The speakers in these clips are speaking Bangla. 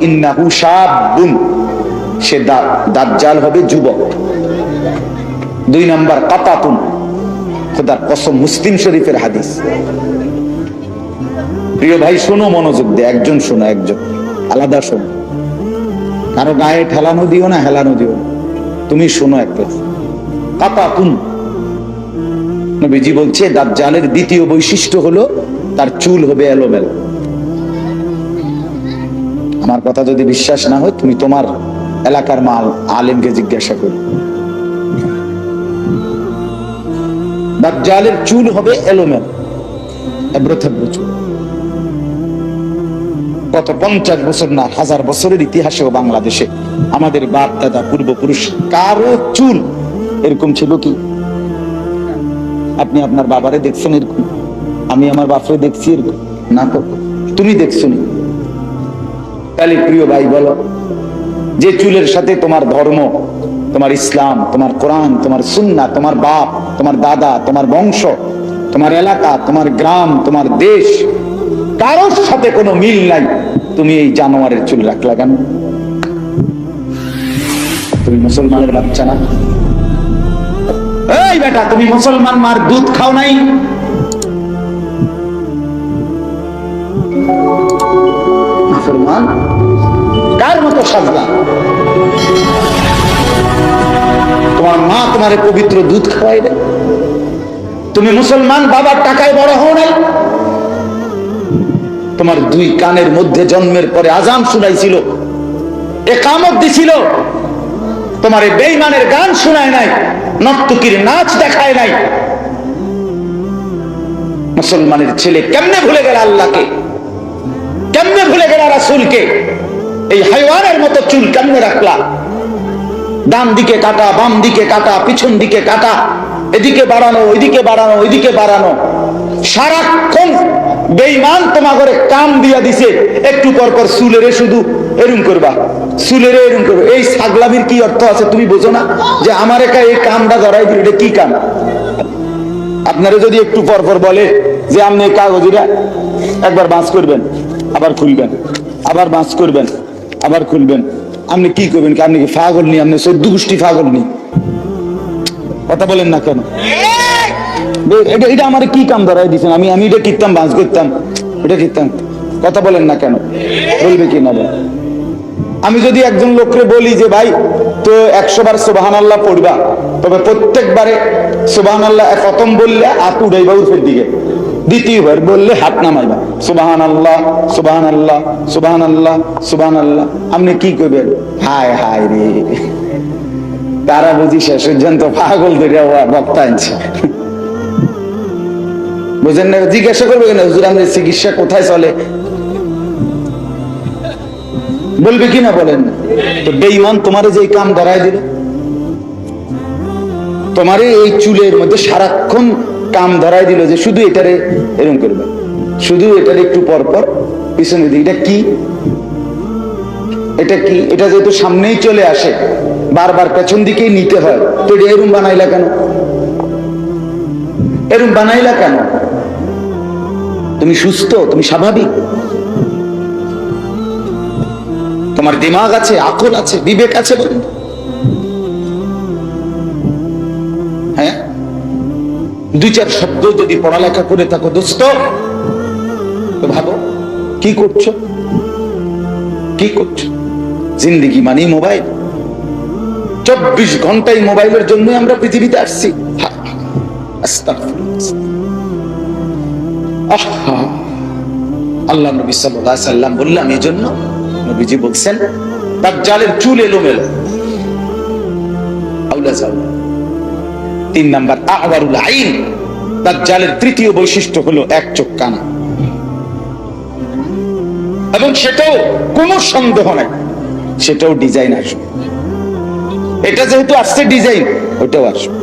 ইন্নাহু শাবুন। সে দাজ্জাল হবে যুবক। দুই নাম্বার কাতাতুন। খোদার কসম মুসলিম শরীফের হাদিস। প্রিয় ভাই, শোনো, মনোযোগ দিয়ে। একজন শোনো, একজন। আলাদা শোনো। কারও গায়ে ঠেলানো দিও না, হেলানো দিও না। তুমি শোনো একটা কাতাতুন। নবীজি বলছে, দাজ্জালের দ্বিতীয় বৈশিষ্ট্য হলো, তার চুল হবে এলোমেলো। আমার কথা যদি বিশ্বাস না হয়, তুমি তোমার এলাকার মাল আলেমকে জিজ্ঞাসা করো। দাজ্জালের চুল হবে এলোমেলো। এবড়ো থেবড়ো চুল। গত পঞ্চাশ বছর না, হাজার বছরের ইতিহাসেও বাংলাদেশে আমাদের বাপ, দাদা, পূর্বপুরুষ কারও চুল এরকম ছিল কি? আপনি আপনার বাবারে দেখছেন এরকম? আমি আমার বাপরে দেখছি এরকম? না তো তুমি দেখছ নি তাহলে প্রিয় ভাই, বলো, যে চুলের সাথে তোমার ধর্ম, তোমার ইসলাম, তোমার কোরআন, তোমার সুন্না তোমার বাপ, তোমার দাদা, তোমার বংশ, তোমার এলাকা, তোমার গ্রাম, তোমার দেশ, কারোর সাথে কোনো মিল নাই, তুমি এই জানোয়ারের চুল রাখলা কেন? তুমি মুসলমানের বাচ্চা না? এই বেটা, তুমি মুসলমান মার দুধ খাও নাই? মুসলমান? কার মতো সাজলা তোমার মা তোমারে পবিত্র দুধ খাওয়াই দেয় তুমি মুসলমান, বাবার টাকায় বড় হও নাই। তোমার দুই কানের মধ্যে জন্মের পরে আজান শুনাইছিল। একামত দিছিল। তোমার বেইমানের গান শোনায় নাই। নর্তকীর নাচ দেখায় নাই। মুসলমানের ছেলে কেমনে ভুলে গেল আল্লাহকে? কেমনে ভুলে গেল রাসুলকে? এই হাইওয়ানের মতো চুল কেমনে রাখলা? ডান দিকে কাটা, বাম দিকে কাটা, পিছন দিকে কাটা, এদিকে বাড়ানো, ওইদিকে বাড়ানো ওইদিকে বাড়ানো। সারাক্ষণ বেইমান তোমা করে কাম দিয়া দিছে, একটু পর পর চুলেরে শুধু এরম করবা, চুলেরে এরম করবে। এই ছাগলামির কি অর্থ আছে তুমি বোঝো না? যে আমার একা এই কামটা ধরাই দিল, এটা কি কাম আপনারা যদি একটু পর পর বলে যে আপনি কাগজিরা একবার বাঁচ করবেন। আবার খুলবেন, আবার বাঁচ করবেন, আবার খুলবেন। আপনি কি করবেন কি? আপনি কি ফাগল নি? আপনি চোদ্দ গোষ্ঠী ফাগল নি? কথা বলেন না কেন? এটা এটা আমার কি কাম ধরাই দিচ্ছেন আমি আমি এটা কিনতাম বাঁচ করতাম এটা কিনতাম কথা বলেন না কেন? বলবে কি না? আমি যদি একজন লোককে বলি যে, ভাই, তো একশো বার সোবাহান আল্লাহ পড়বা, তবে প্রত্যেকবারে বললে হাত উড়াইবা দিকে। দ্বিতীয়বার বললে হাত নামাইবা। সুবাহান আল্লাহ সুবাহান আল্লাহ সুবাহান আল্লাহ সুবাহান আল্লাহ আপনি কি করবেন হায় হায় রে। তারা বুঝি শেষ পর্যন্ত পাগল ধরে আনছে। বুঝেন না, জিজ্ঞাসা করবে কেন? হুজুর আমাদের চিকিৎসা কোথায় চলে? বলবে কি না বলেন? তো বেইমান তোমারে যে কাম ধরায় দিল। তোমারে এই চুলের মধ্যে সারাক্ষণ কাম ধরাই দিল যে শুধু এটারে এরকম করবে। শুধু এটার একটু পর পর পিছনে দিকে। এটা কি? এটা কি? এটা যেহেতু সামনেই চলে আসে, বারবার পেছন দিকেই নিতে হয়। তো এটা এরম বানাইলা কেন? এরম বানাইলা কেন? তুমি সুস্থ, তুমি স্বাভাবিক? তোমার দিমাগ আছে আকল আছে, বিবেক আছে বলুন। হ্যাঁ? দুই চার শব্দ যদি পড়ালেখা করে থাকো, দোস্ত। তো ভাবো, কি করছ? কি করছ? জিন্দিগি মানে মোবাইল। চব্বিশ ঘন্টায় মোবাইলের জন্য আমরা পৃথিবীতে আসছি। আল্লাহ নবী আলাইহি সাল্লাম বললাম এই জন্য নবীজি বলছেন তার জালের চুল এলোমেলো। আউলা যাও। তিন নাম্বার, আহবারুল আইন। দাজ্জালের তৃতীয় বৈশিষ্ট্য হলো এক চোখ কানা। এবং সেটাও কোনো সন্দেহ নাই, সেটাও ডিজাইন আসবে। এটা যেহেতু আসছে ডিজাইন ওটাও আসবে।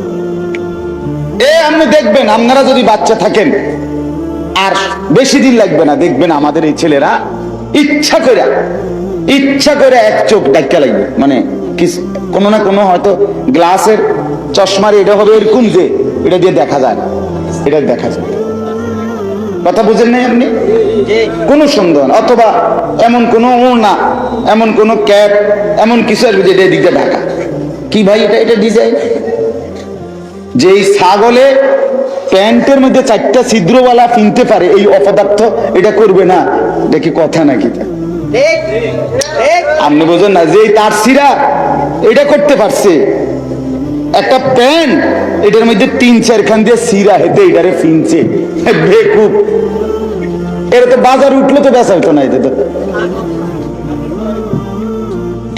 এ আপনি দেখবেন, আপনারা যদি বাচ্চা থাকেন, আর বেশি দিন লাগবে না, দেখবেন আমাদের এই ছেলেরা ইচ্ছা করে ইচ্ছা করে এক চোখ ডাক্কা লাগবে। মানে কোনো না কোনো হয়তো গ্লাসের চশমার এটা হবে এরকম যে এটা দিয়ে দেখা যায় না। এটা দেখা যায়। কথা বুঝেন নাই আপনি? কোনো সন্দেহ না। অথবা এমন কোনো ওড়না এমন কোনো ক্যাপ এমন কিছু আসবে যেটা দিতে ঢাকা। কি ভাই এটা? এটা ডিজাইন যে এই ছাগলে প্যান্টের মধ্যে চারটা ছিদ্রওয়ালা কিনতে পারে এই অপদার্থ এটা করবে না। এটা কি কথা নাকি? আপনি বোঝেন না যে এই তার সিরা এটা করতে পারছে। একটা প্যান্ট এটার মধ্যে তিন চারখান দিয়ে সিরা হেতে এটারে ফিনছে। বেকুব। এর তো বাজার উঠল তো বেচা হইতো না এতে তো।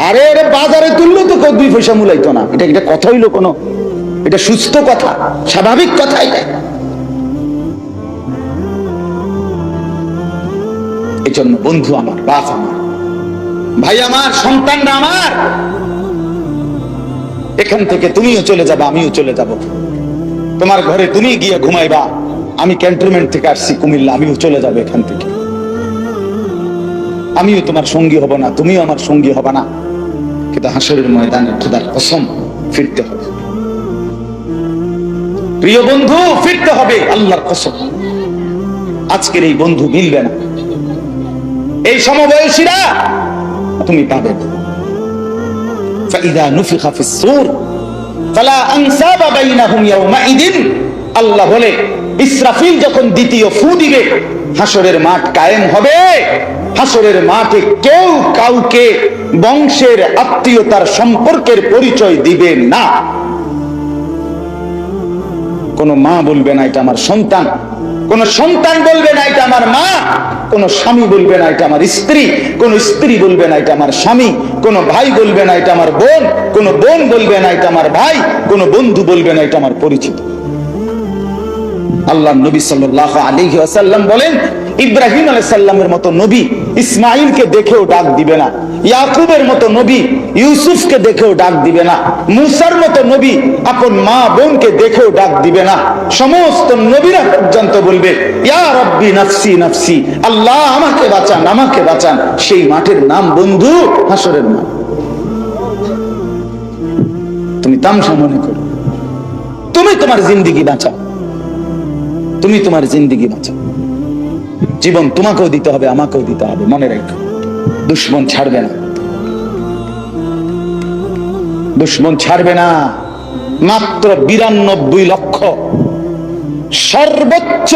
আরে বাজারে তুললো তো দুই পয়সা মূলাইতো না। এটা এটা কথা হইল কোনো? এটা সুস্থ কথা, স্বাভাবিক কথা এটা। এই জন্য বন্ধু আমার, বাপ আমার, ভাই আমার, সন্তানরা আমার এখান থেকে তুমিও চলে যাবে, আমিও চলে যাব। তোমার ঘরে তুমি গিয়ে ঘুমাইবা। আমি ক্যান্টনমেন্ট থেকে আসছি কুমিল্লা, আমিও চলে যাব এখান থেকে। আমিও তোমার সঙ্গী হব না, তুমিও আমার সঙ্গী হবে না। কিন্তু হাসরের ময়দানে খোদার কসম ফিরতে হবে। প্রিয় বন্ধু, ফিরতে হবে, আল্লাহর কসম। আজকের এই বন্ধু মিলবে না। এই সমবয়সীরা, তুমি পাবে না। فإذا نفخ في الصور فلا أنساب بينهم يومئذ আল্লাহ বলে ইসরাফিল যখন দ্বিতীয় ফু দিবে হাসরের মাঠ কায়েম হবে হাসরের মাঠে কেউ কাউকে বংশের আত্মীয়তার সম্পর্কের পরিচয় দিবে না কোন মা বলবে না এটা আমার সন্তান কোন সন্তান বলবে না, এটা আমার মা। কোন স্বামী বলবে না, এটা আমার স্ত্রী। কোন স্ত্রী বলবে না, এটা আমার স্বামী। কোন ভাই বলবে না, এটা আমার বোন। কোন বোন বলবে না, এটা আমার ভাই। কোন বন্ধু বলবে না, এটা আমার পরিচিত। আল্লাহ নবী সাল্লাহ আলাইহি ওয়াসাল্লাম বলেন ইব্রাহিম আলাইহিস সাল্লামের মতো নবী ইসমাইলকে দেখেও ডাক দিবে না, ইয়াকুবের মতো নবী ইউসুফকে দেখেও ডাক দিবে না, মুসার মতো নবী আপন মা বোনকে দেখেও ডাক দিবে না, সমস্ত নবীরা পর্যন্ত বলবে নাফসি নাফসি, আল্লাহ আমাকে বাঁচান আমাকে বাঁচান। সেই মাঠের নাম বন্ধু হাসরের মাঠ তুমি তামসা মনে করো। তুমি তোমার জিন্দিগি বাঁচাও। তুমি তোমার জিন্দিগি বাঁচাও। জীবন তোমাকেও দিতে হবে, আমাকেও দিতে হবে, মনে রেখো। দুশ্মন ছাড়বে না। দুশ্মন ছাড়বে না। মাত্র বিরানব্বই লক্ষ, সর্বোচ্চ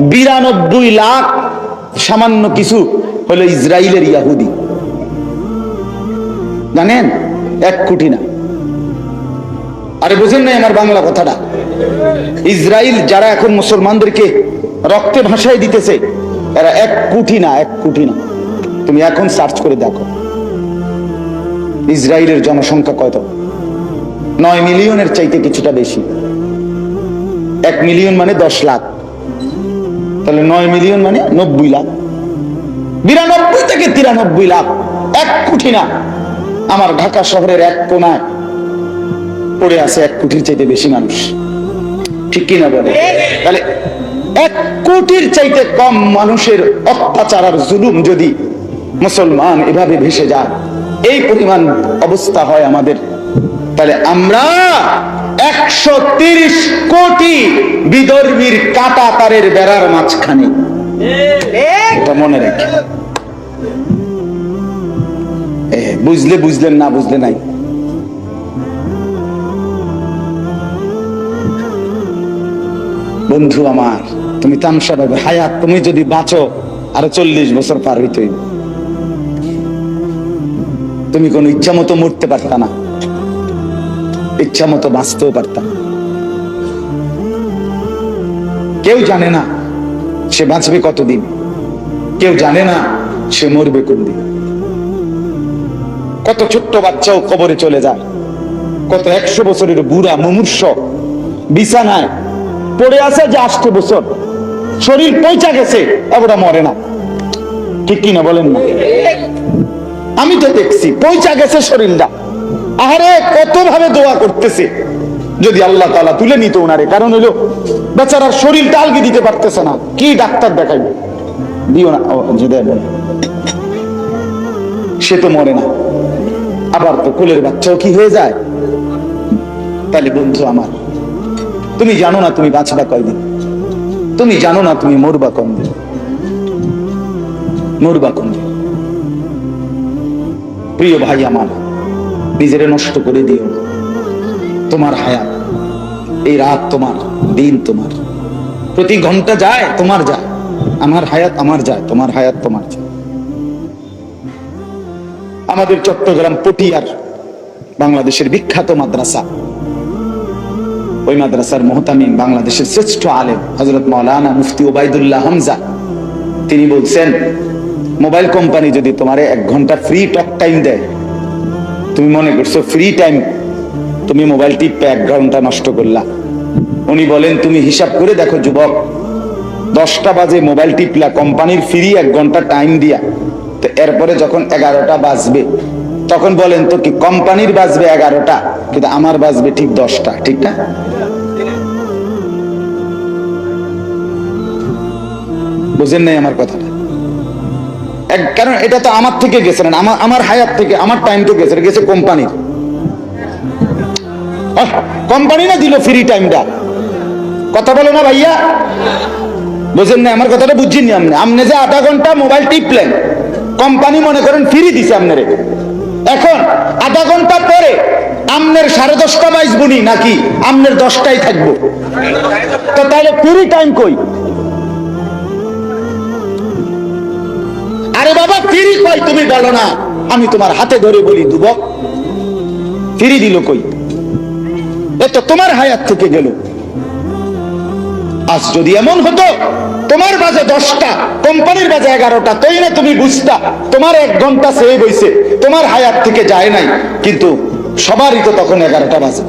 বিরানব্বই লাখ, সামান্য কিছু হলো ইসরায়েলের ইয়াহুদি। জানেন? এক কোটি না। আরে বুঝেন নাই আমার বাংলা কথাটা? ইসরায়েল যারা এখন মুসলমানদেরকে রক্তে ভাসায় দিতেছে। এরা এক কোটি না, এক কোটি না। তুমি এখন সার্চ করে দেখো। ইসরায়েলের জনসংখ্যা কত? নয় মিলিয়নের চাইতে কিছুটা বেশি। এক মিলিয়ন মানে দশ লাখ। তাহলে নয় মিলিয়ন মানে নব্বই লাখ। বিরানব্বই থেকে তিরানব্বই লাখ। এক কোটি না। আমার ঢাকা শহরের এক কোনায় পড়ে আছে এক কোটির চাইতে বেশি মানুষ। ঠিক কিনা বলে? তাহলে এক কোটির চাইতে কম মানুষের অত্যাচার আর জুলুম যদি মুসলমান এভাবে ভেসে যায়, এই পরিমাণ অবস্থা হয় আমাদের। তাহলে আমরা একশো তিরিশ কোটি বিদর্মীর কাটা তারের বেড়ার মাঝখানে। মনে রেখে। বুঝলে বুঝলেন না বুঝলে নাই। বন্ধু আমার, তুমি তামসা পাবে হায়াত, তুমি যদি বাঁচো, আরও চল্লিশ বছর পার হইতে তুমি কোন ইচ্ছা মতো মরতে পারতা না। ইচ্ছা মতো বাঁচতেও পারতাম কেউ জানে না সে বাঁচবে কতদিন। কেউ জানে না সে মরবে কোন দিন। কত ছোট্ট বাচ্চাও কবরে চলে যায়। কত একশো বছরের বুড়া মুমূর্ষ বিছানায় পড়ে আছে, যে আষ্ট বছর। শরীর পৌঁছা গেছে এবারে মরে না। ঠিক কিনা বলেন না? আমি তো দেখছি পৌঁছা গেছে শরীরটা। আহারে কত ভাবে দোয়া করতেছে। যদি আল্লাহ তাআলা তুলে নিত ওনারে, কারণ হলো বেচারার শরীরটা আলগি দিতে পারতেছে না। কি ডাক্তার দেখাইবে? দিও না। সে তো মরে না। আবার তো কোলের বাচ্চাও কি হয়ে যায়? তাহলে বন্ধু আমার তুমি জানো না তুমি বাঁচবা কয়দিন? তুমি জানো না তুমি মরবা কোন দিন মরবা কোন দিন প্রিয় ভাই আমার, নিজেরে নষ্ট করে দিও তোমার হায়াত, এই রাত তোমার, দিন তোমার। প্রতি ঘণ্টা যায়, তোমার যায়। আমার হায়াত আমার যায়, তোমার হায়াত তোমার যায়। আমাদের চট্টগ্রাম পটিয়ার বাংলাদেশের বিখ্যাত মাদ্রাসা ওই মাদ্রাসার মোহতামিম বাংলাদেশের শ্রেষ্ঠ আলেম হজরত মৌলানা মুফতি ওবায়দুল্লাহ হামজা। তিনি বলছেন, মোবাইল কোম্পানি যদি তোমারে এক ঘণ্টা ফ্রি টক টাইম দেয়, তুমি মনে করছ ফ্রি টাইম তুমি মোবাইল টিপে এক ঘণ্টা নষ্ট করলা। উনি বলেন, তুমি হিসাব করে দেখো যুবক, দশটা বাজে মোবাইল টিপলা, কোম্পানির ফ্রি এক ঘণ্টা টাইম দিয়া। তো এরপরে যখন এগারোটা বাজবে, তখন বলেন তো কি কোম্পানির বাজবে এগারোটা? কিন্তু আমার বাজবে ঠিক দশটা, ঠিক না? বুঝেন নাই আমার কথাটা? এক, কারণ এটা তো আমার থেকে গেছে না, আমার আমার হায়াত থেকে, আমার টাইম থেকে গেছে গেছে কোম্পানির কোম্পানি না দিল ফ্রি টাইমটা কথা বলো না ভাইয়া। বুঝেন না আমার কথাটা বুঝছেন আপনি? আপনি যে আধা ঘণ্টা মোবাইল টিপলেন কোম্পানি মনে করেন ফ্রি দিছে আপনারে। এখন, আধা ঘণ্টা পরে আমনের সাড়ে দশটা বাইশ বাজবুনি নাকি? আমনের দশটাই থাকব। তো তাহলে ফ্রি টাইম কই? আরে বাবা, ফ্রি কই তুমি বলো না। আমি তোমার হাতে ধরে বলি, দুবক। ফ্রি দিল কই? এ তো তোমার হায়াত থেকে গেল। আজ যদি এমন হতো, তোমার বাজে দশটা, কোম্পানির বাজে এগারোটা তাই না তুমি বুঝতা, তোমার এক ঘণ্টা সেভ হইছে, তোমার হায়াত থেকে যায় নাই। কিন্তু সবারই তো তখন এগারোটা বাজে।